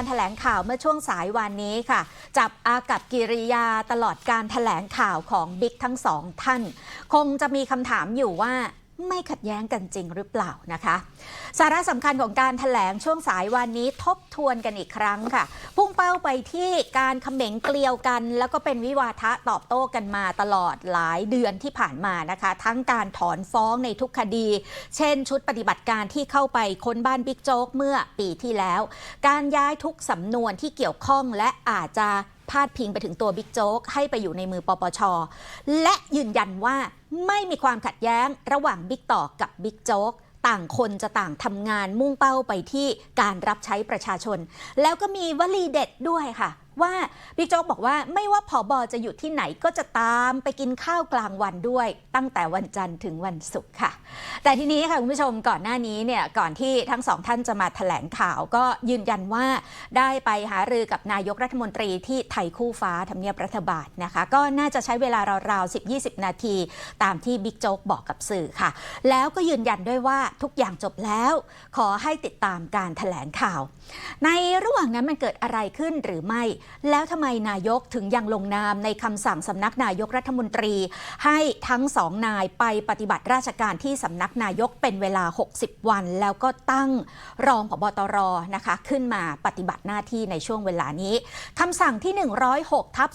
การแถลงข่าวเมื่อช่วงสายวันนี้ค่ะ จับอากับกิริยาตลอดการแถลงข่าวของบิ๊กทั้งสองท่าน คงจะมีคำถามอยู่ว่า ไม่ขัดแย้งกันจริงหรือเปล่านะคะ สาระสำคัญของการแถลงช่วงสายวันนี้ทบทวนกันอีกครั้งค่ะ พุ่งเป้าไปที่การเขม็งเกลียวกัน แล้วก็เป็นวิวาทะตอบโต้กันมาตลอดหลายเดือนที่ผ่านมานะคะ ทั้งการถอนฟ้องในทุกคดี เช่น ชุดปฏิบัติการที่เข้าไปค้นบ้านบิ๊กโจ๊กเมื่อปีที่แล้ว การย้ายทุกสำนวนที่เกี่ยวข้องและอาจจะ พาดพิงไปถึงตัวบิ๊กโจ๊กให้ไปอยู่ในมือปปช และยืนยันว่าไม่มีความขัดแย้งระหว่างบิ๊กต่อกับบิ๊กโจ๊กต่างคนจะต่างทำงานมุ่งเป้าไปที่การรับใช้ประชาชน แล้วก็มีวลีเด็ดด้วยค่ะ ว่าบิ๊กโจ๊กบอกว่าไม่ว่าผอบอจะอยู่ที่ไหนก็จะตามไปกินข้าวกลางวันด้วย ตั้งแต่วันจันทร์ถึงวันศุกร์ค่ะ แต่ทีนี้ค่ะคุณผู้ชมก่อนหน้านี้เนี่ยก่อนที่ทั้งสองท่านจะมาแถลงข่าวก็ยืนยันว่าได้ไปหารือกับนายกรัฐมนตรีที่ไทยคู่ฟ้าทำเนียบรัฐบาลนะคะ ก็น่าจะใช้เวลาราวๆ 10-20 นาที ตามที่บิ๊กโจ๊กบอกกับสื่อค่ะ แล้วก็ยืนยันด้วยว่าทุกอย่างจบแล้ว ขอให้ติดตามการแถลงข่าว ในระหว่างนั้นมันเกิดอะไรขึ้นหรือไม่แล้วทำไมนายกถึงยังลงนามในคำสั่งสำนักนายกรัฐมนตรี ให้ทั้งสองนายไปปฏิบัติราชการที่สำนักนายกเป็นเวลา 60 วัน แล้วก็ตั้งรองผบตรนะคะ ขึ้นมาปฏิบัติหน้าที่ในช่วงเวลานี้คำสั่งที่ 106ทับ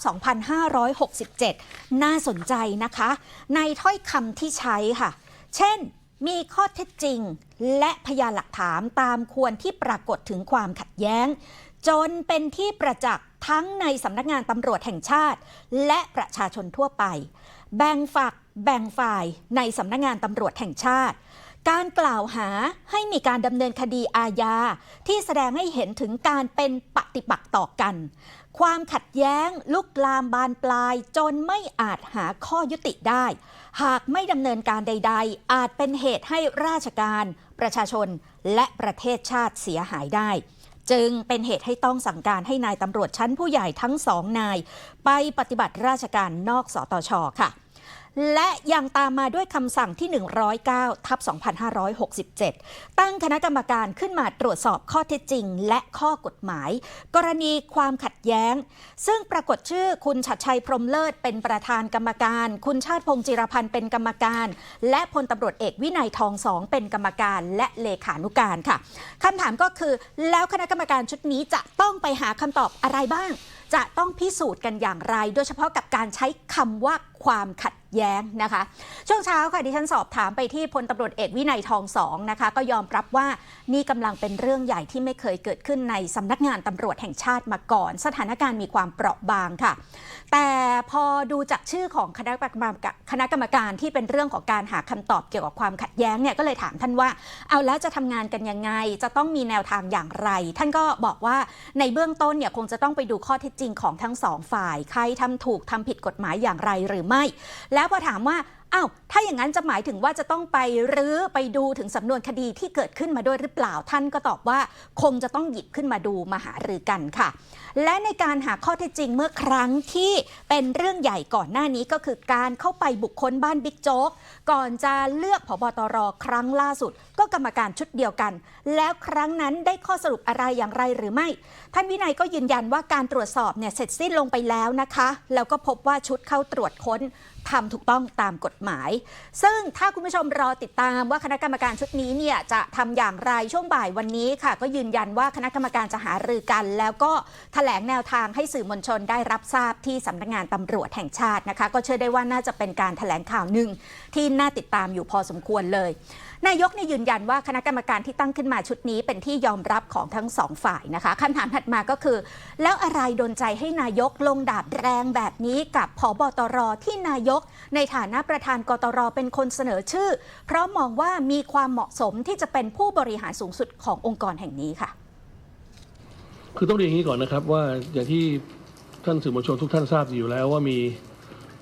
2567 น่าสนใจนะคะ ในถ้อยคำที่ใช้ค่ะ เช่นมีข้อเท็จจริงและพยานหลักฐานตามควรที่ปรากฏถึงความขัดแย้ง จนเป็นที่ประจักษ์ ทั้งในสำนักงานตำรวจแห่งชาติ และประชาชนทั่วไป แบ่งฝักแบ่งฝ่ายในสำนักงานตำรวจแห่งชาติ การกล่าวหาให้มีการดำเนินคดีอาญาที่แสดงให้เห็นถึงการเป็นปฏิปักษ์ต่อกัน ความขัดแย้งลุกลามบานปลายจนไม่อาจหาข้อยุติได้ หากไม่ดำเนินการใด ๆ อาจเป็นเหตุให้ราชการ ประชาชนและประเทศชาติเสียหายได้ จึงเป็นเหตุให้ต้องสั่งการให้นายตำรวจชั้นผู้ใหญ่ทั้งสองนาย ไปปฏิบัติราชการนอกสตชค่ะ และยังตามมาด้วยคำสั่งที่ 109 ทับ 2567 ตั้งคณะกรรมการขึ้นมาตรวจสอบข้อเท็จจริง และข้อกฎหมาย กรณีความขัดแย้ง ซึ่งปรากฏชื่อคุณชัดชัยพรมเลิศเป็นประธานกรรมการ คุณชาติพงษ์จิรพันธ์เป็นกรรมการ และพลตำรวจเอกวินัยทองสองเป็นกรรมการและเลขานุการค่ะคำถามก็คือแล้วคณะกรรมการชุดนี้จะต้องไปหาคำตอบอะไรบ้าง จะต้องพิสูจน์กันอย่างไร โดยเฉพาะกับการใช้คำว่าความขัดแย้งนะคะ ช่วงเช้าค่ะดิฉันสอบถามไปที่พลตำรวจเอกวินัยทองสองนะคะ ก็ยอมรับว่านี่กำลังเป็นเรื่องใหญ่ที่ไม่เคยเกิดขึ้นในสำนักงานตำรวจแห่งชาติมาก่อน สถานการณ์มีความเปราะบางค่ะ แต่พอดูจากชื่อของคณะกรรมการคณะกรรมการที่เป็นเรื่องของการหาคำตอบเกี่ยวกับความขัดแย้งเนี่ยก็เลยถามท่านว่า เอาแล้วจะทำงานกันยังไง จะต้องมีแนวทางอย่างไร ท่านก็บอกว่าในเบื้องต้นเนี่ยคงจะต้องไปดูข้อเท็จจริงของทั้งสองฝ่าย ใครทำถูกทำผิดกฎหมายอย่างไรหรือไม่ แล้วพอถามว่าอ้าวถ้าอย่างนั้นจะหมายถึงว่าจะต้องไปรื้อไปดูถึงสำนวนคดีที่เกิดขึ้นมาด้วยหรือเปล่าท่านก็ตอบว่า คงจะต้องหยิบขึ้นมาดูมาหารือกันค่ะ และในการหาข้อเท็จจริงเมื่อครั้งที่เป็นเรื่องใหญ่ก่อนหน้านี้ก็คือการเข้าไปบุคคลบ้านบิ๊กโจ๊กก่อนจะเลือกผบตรครั้งล่าสุด ก็กรรมการชุดเดียวกัน แล้วครั้งนั้นได้ข้อสรุปอะไรอย่างไรหรือไม่ ท่านวินัยก็ยืนยันว่าการตรวจสอบเนี่ยเสร็จสิ้นลงไปแล้วนะคะ แล้วก็พบว่าชุดเข้าตรวจค้น ทำถูกต้องตามกฎหมาย ซึ่งถ้าคุณผู้ชมรอติดตามว่าคณะกรรมการชุดนี้เนี่ยจะทำอย่างไรช่วงบ่ายวันนี้ค่ะ ก็ยืนยันว่าคณะกรรมการจะหารือกัน แล้วก็แถลงแนวทางให้สื่อมวลชนได้รับทราบที่สำนักงานตำรวจแห่งชาตินะคะ ก็เชื่อได้ว่าน่าจะเป็นการแถลงข่าวหนึ่งที่น่าติดตามอยู่พอสมควรเลย นายกเนี่ยยืนยันว่าคณะกรรมการที่ตั้งขึ้นมาชุดนี้เป็นที่ยอมรับของทั้งสองฝ่ายนะคะคำถามถัดมาก็คือ แล้วอะไรดนใจให้นายกลงดาบแรงแบบนี้กับผอบตรที่นายกในฐานะประธานกตรเป็นคนเสนอชื่อ เพราะมองว่ามีความเหมาะสมที่จะเป็นผู้บริหารสูงสุดขององค์กรแห่งนี้ค่ะ คือต้องเรียนอย่างนี้ก่อนนะครับว่าอย่างที่ท่านสื่อมวลชนทุกท่านทราบอยู่แล้วว่ามี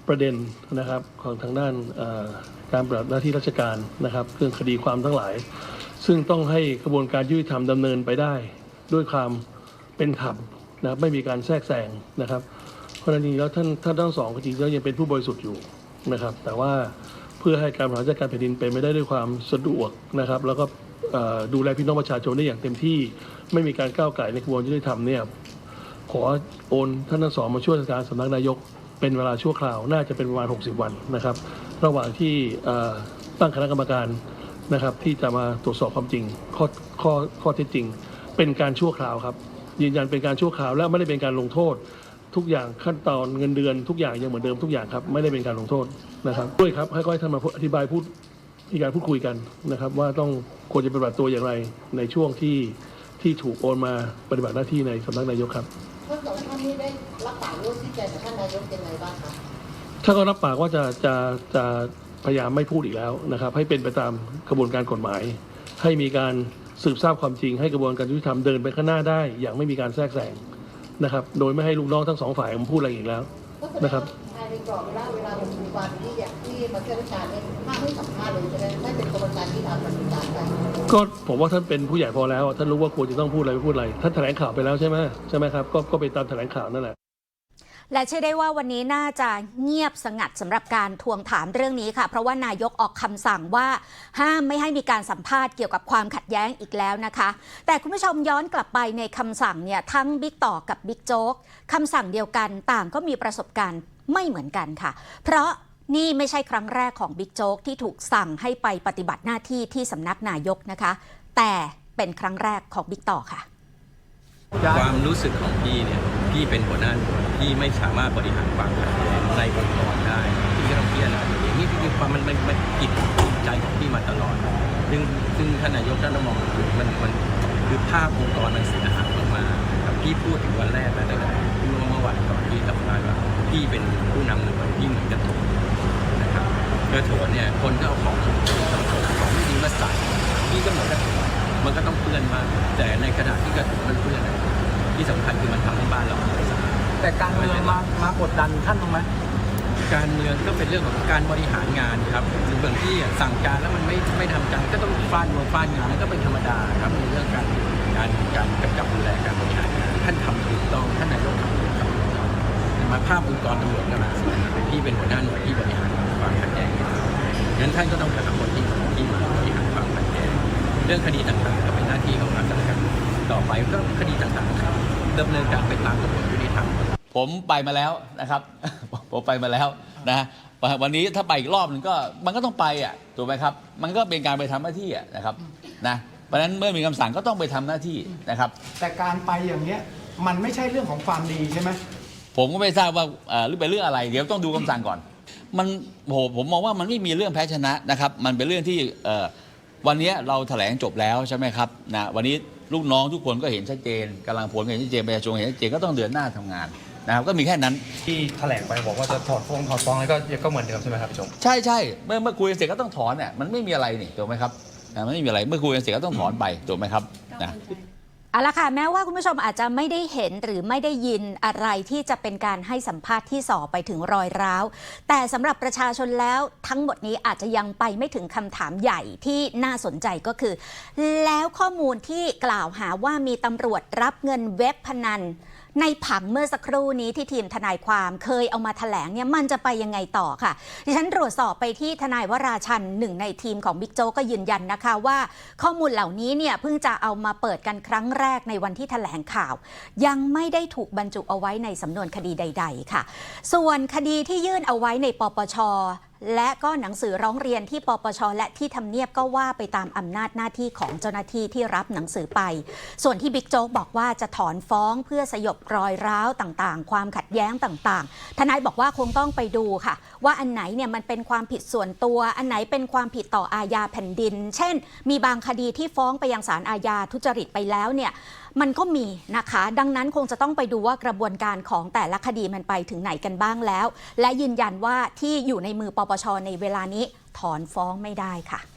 ประเด็นนะครับของทางด้านการปฏิบัติหน้าที่ราชการนะครับเรื่องคดีความทั้งหลาย ซึ่งต้องให้กระบวนการยุติธรรมดำเนินไปได้ ด้วยความเป็นธรรมนะครับไม่มีการแทรกแซงนะครับ พราะนั้นจริงแล้วท่านท่านทั้งสองจริงแล้วยังเป็นผู้บริสุทธิ์อยู่นะครับ แต่ว่าเพื่อให้การบริหารราชการแผ่นดินเป็นไม่ได้ด้วยความสะดวกนะครับ แล้วก็ดูแลพี่น้องประชาชนได้อย่างเต็มที่ไม่มีการก้าวไก่ในกระบวนการยุติธรรมเนี่ยขอโอนท่านทั้งสองมาช่วยราชการสำนักนายกเป็นเวลาชั่วคราวน่าจะเป็นประมาณ 60 วันนะครับ ระหว่างที่ตั้งคณะกรรมการนะครับที่จะมาตรวจสอบความจริงข้อข้อข้อเท็จจริง เป็นการชั่วคราวครับยืนยันเป็นการชั่วคราวและไม่ได้เป็นการลงโทษ ทุกอย่างขั้นตอนเงินเดือนทุกอย่างยังเหมือนเดิมทุกอย่างครับ ไม่ได้เป็นการลงโทษนะครับด้วยครับให้ก้อยท่านมาอธิบายพูดมีการพูดคุยกันนะครับ ว่าต้องควรจะปฏิบัติตัวอย่างไรในช่วงที่ที่ถูกโอนมาปฏิบัติหน้าที่ในสำนักนายกครับทั้งสองท่านนี้ได้รับปากร่วมชี้แจงกับท่านนายกยังไงบ้างคะถ้าก็รับปากว่าจะจะจะพยายามไม่พูดอีกแล้วนะครับ ให้เป็นไปตามกระบวนการกฎหมาย ให้มีการสืบทราบความจริงให้กระบวนการยุติธรรมเดินไปข้างหน้าได้ อย่างไม่มีการแทรกแซง นะครับ โดยไม่ให้ลูกน้องทั้งสองฝ่ายมาพูดอะไรอีกแล้วก็แสดงนะครับว่าภายในกรอบเวลาเวลาหกสิบวันที่อยากที่มาเชื่อราชการเนี่ยห้ามให้สัมภาษณ์เลยใช่ไหมไม่เป็นกระบวนการที่ทำปฏิบัติไปก็ผมว่าท่านเป็นผู้ใหญ่พอแล้ว ท่านรู้ว่าควรจะต้องพูดอะไรไม่พูดอะไรท่านแถลงข่าวไปแล้วใช่ไหมใช่ไหมครับก็ก็ไปตามแถลงข่าวนั่นแหละ และเชื่อได้ว่าวันนี้น่าจะเงียบสงัดสำหรับการทวงถามเรื่องนี้ค่ะ เพราะว่านายกออกคำสั่งว่าห้ามไม่ให้มีการสัมภาษณ์เกี่ยวกับความขัดแย้งอีกแล้วนะคะ แต่คุณผู้ชมย้อนกลับไปในคำสั่งเนี่ยทั้งบิ๊กต่อกับบิ๊กโจ๊กคำสั่งเดียวกันต่างก็มีประสบการณ์ไม่เหมือนกันค่ะ เพราะนี่ไม่ใช่ครั้งแรกของบิ๊กโจ๊กที่ถูกสั่งให้ไปปฏิบัติหน้าที่ที่สำนักนายกนะคะ แต่เป็นครั้งแรกของบิ๊กต่อค่ะ ความรู้สึกของพี่เนี่ย พี่เป็นหัวหน้าหน่วย พี่ไม่สามารถบริหารความขัดแย้งในองค์กรได้พี่ก็ต้องพิจารณาตัวเองนี่คือความมันมันมันจิตใจของพี่มาตลอด ซึ่งซึ่งท่านนายกท่านมองคือมันมันคือภาพองค์กรมันเสียหายมากๆกับพี่พูดถึงวันแรกแล้วตั้งแต่พี่เมื่อวันก่อนพี่จำได้ว่าพี่เป็นผู้นำหน่วยพี่เหมือนกระโถนนะครับกระโถนเนี่ยคนก็เอาของของของไม่ดีมาใส่พี่ก็เหมือนกระโถนมันก็ต้องเปื้อนมาแต่ในขณะที่กระโถนมันเปื้อนที่สำคัญคือมันทำให้บ้านเราสะอา แต่การเมืองมามากดดันท่านตรงไหมการเมืองก็เป็นเรื่องของการบริหารงานครับซึ่งบางที่สั่งการแล้วมันไม่ไม่ทำการก็ต้องฟาดงวงฟาดงานก็เป็นธรรมดาครับในเรื่องการการการกำกับดูแลการบริหารงานท่านทำถูกต้องท่านนายกทำถูกต้องมาภาพองค์กรตำรวจก็มาที่เป็นหัวหน้าหน่วยที่บริหารความขัดแย้งงั้นท่านก็ต้องหาคนที่ที่มาบริหารความขัดแย้งเรื่องคดีต่างๆก็เป็นหน้าที่ของรัฐราชการต่อไปก็คดีต่างๆครับดำเนินการไปตามกระบวนการยุติธรรม ผมไปมาแล้วนะครับ ผมไปมาแล้วนะวันนี้ถ้าไปอีกรอบหนึงก็มันก็ต้องไปอะถูกไหมครับ มันก็เป็นการไปทำหน้าที่อะนะครับนะเพราะฉะนั้นเมื่อมีคำสั่งก็ต้องไปทำหน้าที่นะครับ แต่การไปอย่างเนี้ยมันไม่ใช่เรื่องของความดีใช่ไหมผมก็ไม่ทราบว่าเอ่อหรือเป็นเรื่องอะไร เดี๋ยวต้องดูคำสั่งก่อน มันโหผมมองว่ามันไม่มีเรื่องแพ้ชนะนะครับ มันเป็นเรื่องที่เอ่อวันนี้เราแถลงจบแล้วใช่ไหมครับนะวันนี้ลูกน้องทุกคนก็เห็นชัดเจนกำลังผลก็เห็นชัดเจนประชาชนเห็นชัดเจนก็ต้องเดินหน้าทำงาน นะครับก็มีแค่นั้น ที่แถลงไปบอกว่าจะถอดฟ้องถอดฟ้องแล้วก็ก็เหมือนเดิมใช่ไหมครับพี่ชมใช่ใช่เมื่อเมื่อคุยกันเสร็จก็ต้องถอนเนี่ยมันไม่มีอะไรนี่ถูกไหมครับอ่ามันไม่มีอะไรเมื่อคุยกันเสร็จก็ต้องถอนไปถูกไหมครับนะ เอาละค่ะแม้ว่าคุณผู้ชมอาจจะไม่ได้เห็นหรือไม่ได้ยินอะไรที่จะเป็นการให้สัมภาษณ์ที่สอบไปถึงรอยร้าว แต่สำหรับประชาชนแล้วทั้งหมดนี้อาจจะยังไปไม่ถึงคำถามใหญ่ที่น่าสนใจก็คือ แล้วข้อมูลที่กล่าวหาว่ามีตำรวจรับเงินเว็บพนัน ในผังเมื่อสักครู่นี้ที่ทีมทนายความเคยเอามาแถลงเนี่ยมันจะไปยังไงต่อค่ะ ดิฉันตรวจสอบไปที่ทนายวราชันหนึ่งในทีมของบิ๊กโจ๊กก็ยืนยันนะคะว่า ข้อมูลเหล่านี้เนี่ยเพิ่งจะเอามาเปิดกันครั้งแรกในวันที่แถลงข่าว ยังไม่ได้ถูกบรรจุเอาไว้ในสำนวนคดีใด ๆ ค่ะ ส่วนคดีที่ยื่นเอาไว้ในปปชและก็หนังสือร้องเรียนที่ปปช และที่ทำเนียบก็ว่าไปตามอำนาจหน้าที่ของเจ้าหน้าที่ที่รับหนังสือไป ส่วนที่บิ๊กโจ๊กบอกว่าจะถอนฟ้องเพื่อสยบรอยร้าวต่างๆ ความขัดแย้งต่างๆ ทนายบอกว่าคงต้องไปดูค่ะ ว่าอันไหนเนี่ยมันเป็นความผิดส่วนตัว อันไหนเป็นความผิดต่ออาญาแผ่นดิน เช่น มีบางคดีที่ฟ้องไปยังศาลอาญาทุจริตไปแล้วเนี่ยมันก็มีนะคะ ดังนั้นคงจะต้องไปดูว่ากระบวนการของแต่ละคดีมันไปถึงไหนกันบ้างแล้ว และยืนยันว่าที่อยู่ในมือปปปชในเวลานี้ถอนฟ้องไม่ได้ค่ะ